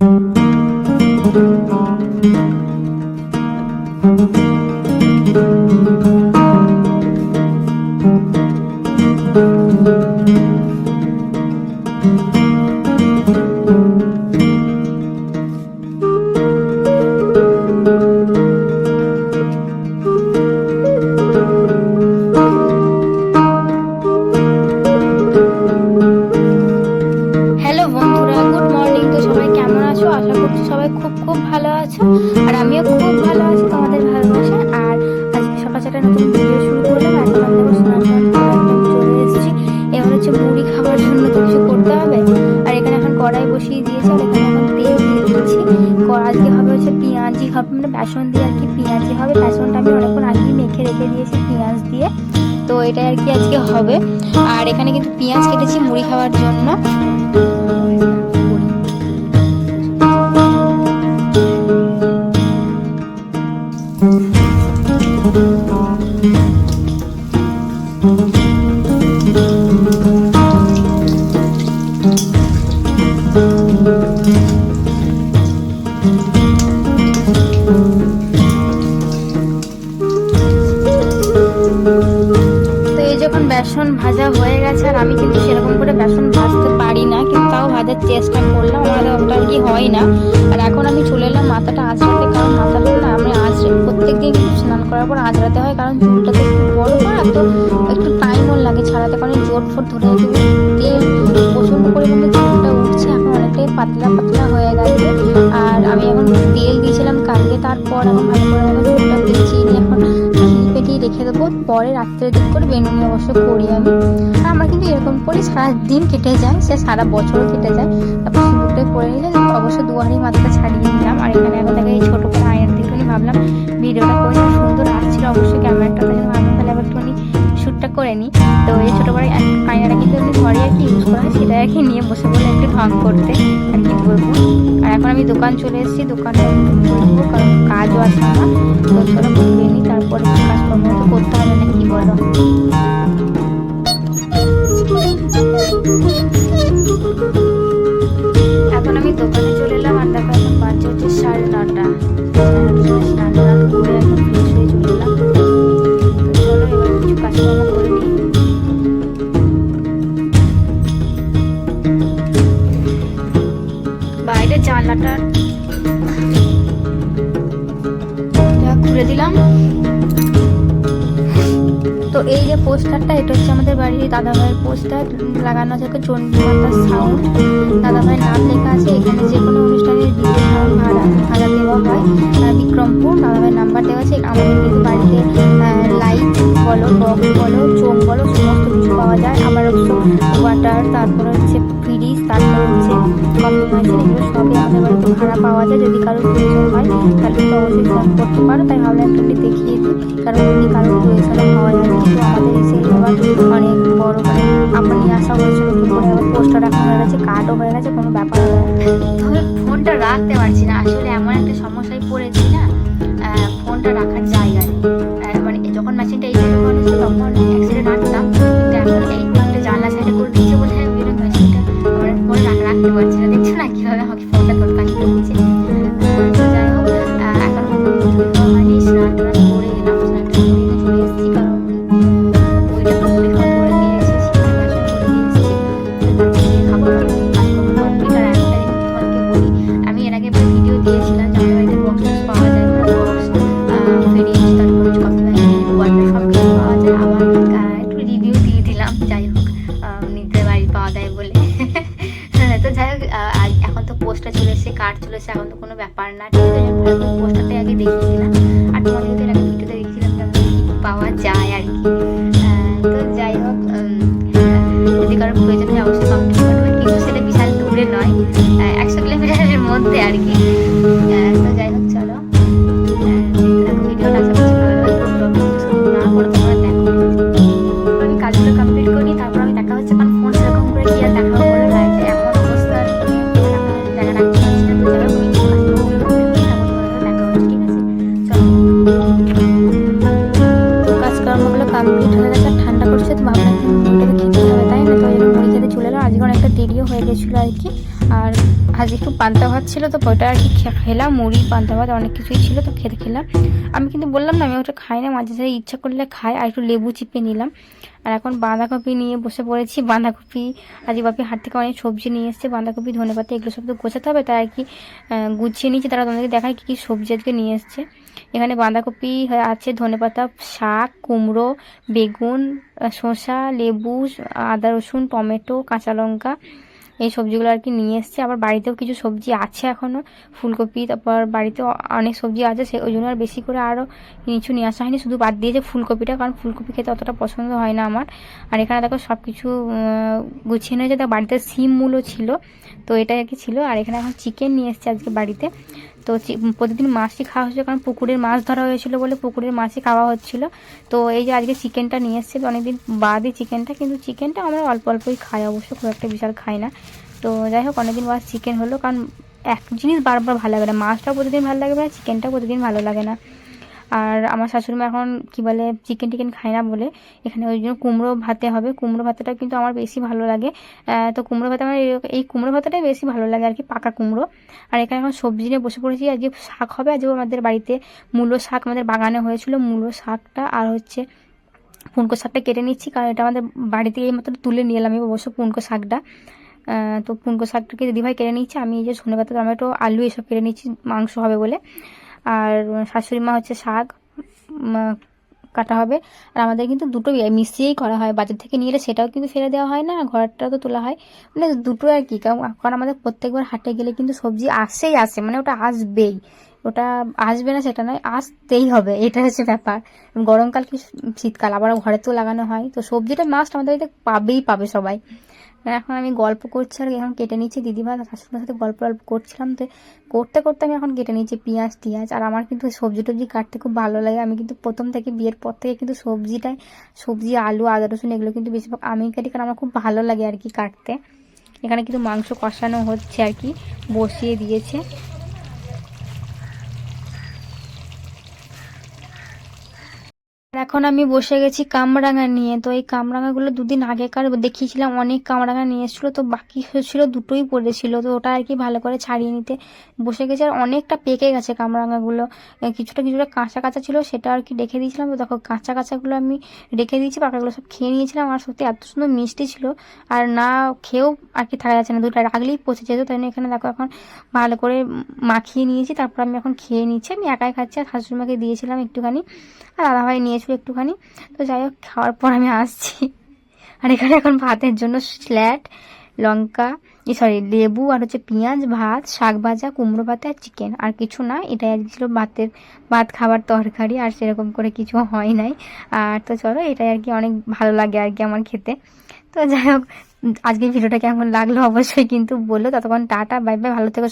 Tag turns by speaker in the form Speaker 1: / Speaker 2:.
Speaker 1: Thank you. করছি সবাই খুব খুব ভালো আছো। আর আমিও খুব ভালো আছি তোমাদের ভালোবাসা আর আজকে সকাল সকাল নতুন ভিডিও শুরু করলাম। একদম চলে এসেছি। এবার হচ্ছে মুড়ি খাবার জন্য তো কিছু করতে হবে। আর এখানে এখন কড়াই বসিয়ে দিয়েছি, আর এখানে এখন তেল দিয়ে দিচ্ছি। আজকে হবে হচ্ছে পেঁয়াজি, হবে মানে বেসন দিয়ে আর কি পেঁয়াজি হবে। বেসনটা আমি অনেকক্ষণ আগেই মেখে রেখে দিয়েছি পেঁয়াজ দিয়ে। তো এটাই আর কি আজকে হবে। আর এখানে কিন্তু পেঁয়াজ কেটেছি মুড়ি খাওয়ার জন্য। বেসন ভাজা হয়ে গেছে, আর আমি কিন্তু সেরকম করে বেসন ভাজতে পারি না, কিন্তু তাও ভাজার চেষ্টা করলাম আমাদের অতটা আর কি হয় না। আর এখন আমি চলে এলাম মাথাটা আঁচড়াতে, কারণ মাথাটা না আমি আঁচড়ে প্রত্যেক দিন স্নান করার পর আঁচড়াতে হয়, কারণ চুলটা তো একটু বড় না, তো একটু টাইমও লাগে ছাড়াতে, কারণ জোর ফোট ধরে তেল, প্রচণ্ড পরিমাণে চুলটা উঠছে, এখন অনেকটাই পাতলা পাতলা হয়ে গেছে। আর আমি এখন তেল দিয়েছিলাম কালকে, তারপর এখন ভালো করে পেটিয়ে পরে রাত্রের দিক করে বেনুনি অবশ্য করি আমি। আর আমার কিন্তু এরকম করি সারা দিন কেটে যায়, সে সারা বছর কেটে যায়। তারপর সিঁদুরটাই পরে নিলে অবশ্য দুয়ারি মাথাটা ছাড়িয়ে নিলাম। আর এখানে এখন তাকে এই ছোটো করে আয়নার করে ভাবলাম, ভিডিওটা করে। সুন্দর আসছিল অবশ্যই ক্যামেরাটা থেকে ভাবলাম তাহলে আবার একটুখানি শ্যুটটা করে নিই। আয়নাটা কিন্তু একটু ঘরে একটি ইউজ করা, সেটা আর নিয়ে বসে বলে একটু ঢং করতে আর কি বলব। আর এখন আমি দোকান চলে এসেছি দোকানটা একটু কারণ কাজও আছে আমার। তো চলো খুলে নিই, তারপরে কাজকর্ম তো করতে হবে না কি বলো। তো এই যে পোস্টারটা, এটা হচ্ছে আমাদের বাড়ির দাদাভাইয়ের পোস্টার। লাগানো আছে একটা চণ্ডীমাতার সাউন্ড দাদাভাইয়ের নাম লেখা আছে, এখানে যে কোনো সাউন্ড ভাড়া দেওয়া হয় বিক্রমপুর, দাদাভাইয়ের নাম্বার দেওয়া আছে, আমাদের কিন্তু বাড়িতে লাইট বলো বক্স বলো, চোখ বলো, সমস্ত কিছু পাওয়া যায়। আমার হচ্ছে ওয়াটার তারপরে হচ্ছে ফ্রিজ তারপর হচ্ছে কফি মেশিন এগুলো সবই আমাদের বাড়িতে ভাড়া পাওয়া যায়। যদি কারোর প্রয়োজন হয়, তাহলে অবশ্যই ফোন করতে পারো। তাই ভাবলাম একটু দেখিয়ে দিই, কারণ যদি কারোর প্রয়োজন বড় করে আমার নিয়ে আসা হয়েছিল, কি করে পোস্টার রাখা হয়ে গেছে কার্ডও হয়ে গেছে, কোনো ব্যাপার তবে ফোনটা রাখতে পারছি না। আসলে এমন একটা সমস্যায় পড়েছি না ফোনটা রাখার জায়গা নেই। মানে যখন মেশিনটা এই তখন এসেছে এখন তো কোনো ব্যাপার না ঠিক আছে? ঠান্ডা করছে তো ভাবলাম কি মুড়িটাকে খেতে হবে, তাই না? তো এই মুড়ি চলে এলাম। আজকে অনেকটা দেরিও হয়ে গেছিল আর কি। আর আজ একটু পান্তা ভাত ছিল, তো ওটা আর কি খেলাম, মুড়ি, পান্তা ভাত, অনেক কিছুই ছিল, তো খেতে খেলাম। আমি কিন্তু বললাম না, আমি ওটা খাই না, মাঝে সাঝে ইচ্ছা করলে খাই, আর একটু লেবু চিপে নিলাম। আর এখন বাঁধাকপি নিয়ে বসে পড়েছি, বাঁধাকপি। আজকে বাপি হাট থেকে অনেক সবজি নিয়ে এসেছে, বাঁধাকপি, ধনেপাতা, এগুলো সব তো গোছাতে হবে, তাই আর কি গুছিয়ে নিয়েছি। তারা তোমাদেরকে দেখায় কী কী সবজি আজকে নিয়ে এসেছে। এখানে বাঁধাকপি আছে, ধনেপাতা, শাক, কুমড়ো, বেগুন শসা, লেবু, আদা রসুন, টমেটো, কাঁচা লঙ্কা, এই সবজিগুলো আর কি নিয়ে এসছে। আবার বাড়িতেও কিছু সবজি আছে এখনও ফুলকপি, তারপর বাড়িতেও অনেক সবজি আছে, সে ওই জন্য আর বেশি করে আরও কিছু নিয়ে আসা হয়নি, শুধু বাদ দিয়েছে ফুলকপিটা, কারণ ফুলকপি খেতে অতটা পছন্দ হয় না আমার। আর এখানে দেখো সব কিছু গুছিয়ে নিয়েছে। তো বাড়িতে সিম মূলও ছিল, তো এটাই আর কি ছিল। আর এখানে এখন চিকেন নিয়ে এসছে আজকে বাড়িতে। তো প্রতিদিন মাছই খাওয়া হচ্ছে কারণ পুকুরের মাছ ধরা হয়েছিল বলে পুকুরের মাছই খাওয়া হচ্ছিল। তো এই যে আজকে চিকেনটা নিয়ে এসছে অনেকদিন বাদই চিকেনটা, কিন্তু চিকেনটা আমরা অল্প অল্পই খাই, অবশ্য খুব একটা বিশাল খাই না। তো যাই হোক, অনেকদিন বাদ চিকেন হলো, কারণ এক জিনিস বারবার ভালো লাগে না, মাছটাও প্রতিদিন ভালো লাগে না চিকেনটাও প্রতিদিন ভালো লাগে না। আর আমার শাশুড়িমা এখন কি বলে চিকেন টিকেন খায় না বলে, এখানে ওই জন্য কুমড়ো ভাতে হবে। কুমড়ো ভাতেটা কিন্তু আমার বেশি ভালো লাগে। তো কুমড়ো ভাতে আমার এই- কুমড়ো ভাতাটাই বেশি ভালো লাগে আর কি, পাকা কুমড়ো। আর এখানে এখন সবজি নিয়ে বসে পড়েছি। আজকে শাক হবে। আজকে আমাদের বাড়িতে মূলো শাক আমাদের বাগানে হয়েছিল মূলো শাকটা। আর হচ্ছে পুনকো শাকটা কেটে নিচ্ছি, কারণ এটা আমাদের বাড়িতে এই মাত্র তুলে নিয়ে এলাম অবশ্য পুনকো শাকটা। তো পুনকো শাকটাকে দিদিভাই কেটে নিচ্ছে। আমি এই যে পাতা টমেটো, আলু এসব কেটে নিচ্ছি, মাংস হবে বলে। আর শাশুড়ি মা হচ্ছে শাক কাটা হবে। আর আমাদের কিন্তু দুটো মিশিয়েই করা হয়। বাজার থেকে নিয়ে এলে সেটাও কিন্তু ফেলে দেওয়া হয় না, আর ঘরটা তো তোলা হয়। মানে দুটো আর কি, কারণ আমাদের প্রত্যেকবার হাটে গেলে কিন্তু সবজি আসেই আসে মানে ওটা আসবেই। ওটা আসবে না, সেটা নয়, আসতেই হবে, এটা হচ্ছে ব্যাপার। গরমকাল কি শীতকাল আবার ঘরে তো লাগানো হয়। তো সবজিটা মাস্ট আমাদের পাবেই পাবে সবাই। এখন আমি গল্প করছি আর এখন কেটে নিচ্ছি। দিদিমা শাশুড়ির সাথে গল্প গল্প করছিলাম। তো করতে করতে আমি এখন কেটে নিচ্ছি পেঁয়াজ, টিয়াজ। আর আমার কিন্তু সবজি টবজি কাটতে খুব ভালো লাগে। আমি কিন্তু প্রথম থেকে বিয়ের পর থেকে কিন্তু সবজিটাই, সবজি, আলু, আদা, রসুন এগুলো কিন্তু বেশিরভাগ আমি কাটি কারণ আমার খুব ভালো লাগে আর কি কাটতে। এখানে কিন্তু মাংস কষানো হচ্ছে আর কি, বসিয়ে দিয়েছে। এখন আমি বসে গেছি কামরাঙা নিয়ে। তো এই কামরাঙাগুলো দুদিন আগেকার দেখিয়েছিলাম, অনেক কামরাঙা নিয়ে এসেছিল, তো বাকি হয়েছিল দুটোই পড়েছিল। তো ওটা আর কি ভালো করে ছাড়িয়ে নিতে বসে গেছে। আর অনেকটা পেকে গেছে কামরাঙাগুলো। কিছুটা কিছুটা কাঁচা কাঁচা ছিল, সেটা আর কি রেখে দিয়েছিলাম। তো দেখো, কাঁচা কাঁচাগুলো আমি রেখে দিয়েছি, পাকাগুলো সব খেয়ে নিয়েছিলাম। আর সত্যি এত সুন্দর মিষ্টি ছিল। আর না খেয়েও আর কি থাকা যাচ্ছে না দুটো রাগলেই পচে যেত। তাই এখানে দেখো এখন ভালো করে মাখিয়ে নিয়েছি। তারপর আমি এখন খেয়ে নিচ্ছি। আমি একাই খাচ্ছি, আর শাশুড়িমাকে দিয়েছিলাম একটুখানি। আর দাদাভাই নিয়েছিল একটুখানি। তো যাই হোক, খাওয়ার পর আমি আসছি। আর এখানে এখন ভাতের জন্য স্ল্যাট লঙ্কা সরি লেবু আর হচ্ছে পেঁয়াজ, ভাত, শাক ভাজা, কুমড়ো ভাতে আর চিকেন। আর কিছু না, এটাই আজকে ছিল ভাতের, ভাত খাবার তরকারি আর সেরকম করে কিছু হয় নাই। আর তো চলো, এটাই আর কি অনেক ভালো লাগে আর কি আমার খেতে। তো যাই হোক আজকে ভিডিওটা কেমন লাগল অবশ্যই কিন্তু বলল ততক্ষণ টাটা বাই বাই ভালো থেকো